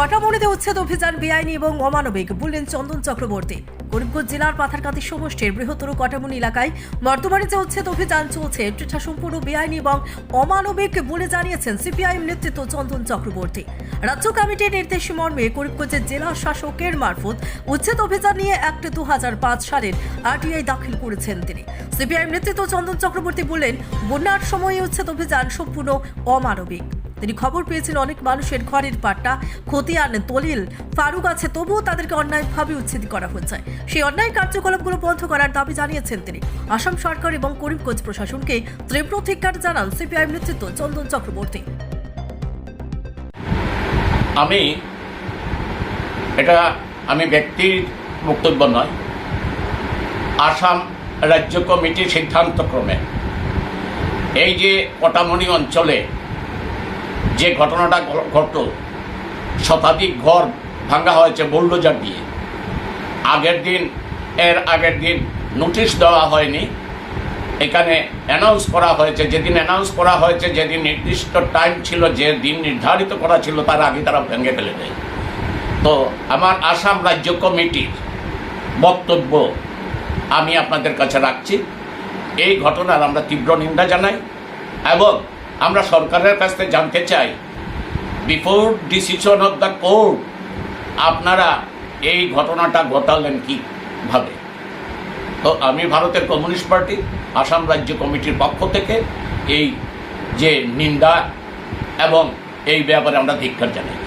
কটামনিতে উচ্ছেদ অভিযান বেআইনি এবং অমানবিক। বললেন চন্দন চক্রবর্তী। করিমগঞ্জ জেলার পাথারকান্দি সমষ্টির বৃহত্তর কটামনি এলাকায় বর্তমানে যে উচ্ছেদ অভিযান চলছে এটা সম্পূর্ণ বেআইনি এবং অমানবিক বলে জানিয়েছেন সিপিআইএম নেতৃত্ব চন্দন চক্রবর্তী। রাজ্য কমিটির নির্দেশ মর্মে করিমগঞ্জের জেলা শাসকের মারফত উচ্ছেদ অভিযান নিয়ে অ্যাক্ট দু সালের আরটিআই দাখিল করেছেন তিনি। সিপিআইএম নেতৃত্ব চন্দন চক্রবর্তী বললেন বন্যার সময় উচ্ছেদ অভিযান সম্পূর্ণ অমানবিক। তিনি খবর পেয়েছেন অনেক মানুষের ঘরের পাট্টা খতিয়ান দলিল ফারুক আছে, তবুও তাদেরকে অন্যায়ভাবে উচ্ছেদ করা হচ্ছে। সেই অন্যায় কার্যকলাপগুলো বন্ধ করার দাবি জানিয়েছেন তিনি। আসাম সরকার এবং করিমগঞ্জ প্রশাসনকে তীব্র ধিক্কার জানান সিপিআইএম নেতৃত্ব চন্দন চক্রবর্তী। আমি এটা আমি ব্যক্তির বক্তব্য নয়। আসাম রাজ্য কমিটির সিদ্ধান্তক্রমে এই যে কটামণি অঞ্চলে যে ঘটনাটা ঘটল, শতাধিক ঘর ভাঙা হয়েছে বুলডোজার দিয়ে। আগের দিন, এর আগের দিন নোটিশ দেওয়া হয়নি। এখানে অ্যানাউন্স করা হয়েছে, যেদিন অ্যানাউন্স করা হয়েছে, যেদিন নির্দিষ্ট টাইম ছিল, যে দিন নির্ধারিত করা ছিল, তার আগে তারা ভেঙে ফেলে দেয়। তো আমার আসাম রাজ্য কমিটির বক্তব্য আমি আপনাদের কাছে রাখছি। এই ঘটনার আমরা তীব্র নিন্দা জানাই এবং আমরা সরকারের কাছ থেকে জানতে চাই before decision of the court আপনারা এই ঘটনাটা ঘটালেন কীভাবে? তো আমি ভারতের কমিউনিস্ট পার্টি, আসাম রাজ্য কমিটির পক্ষ থেকে এই যে নিন্দা এবং এই ব্যাপারে আমরা ধিক্ষার জানাই।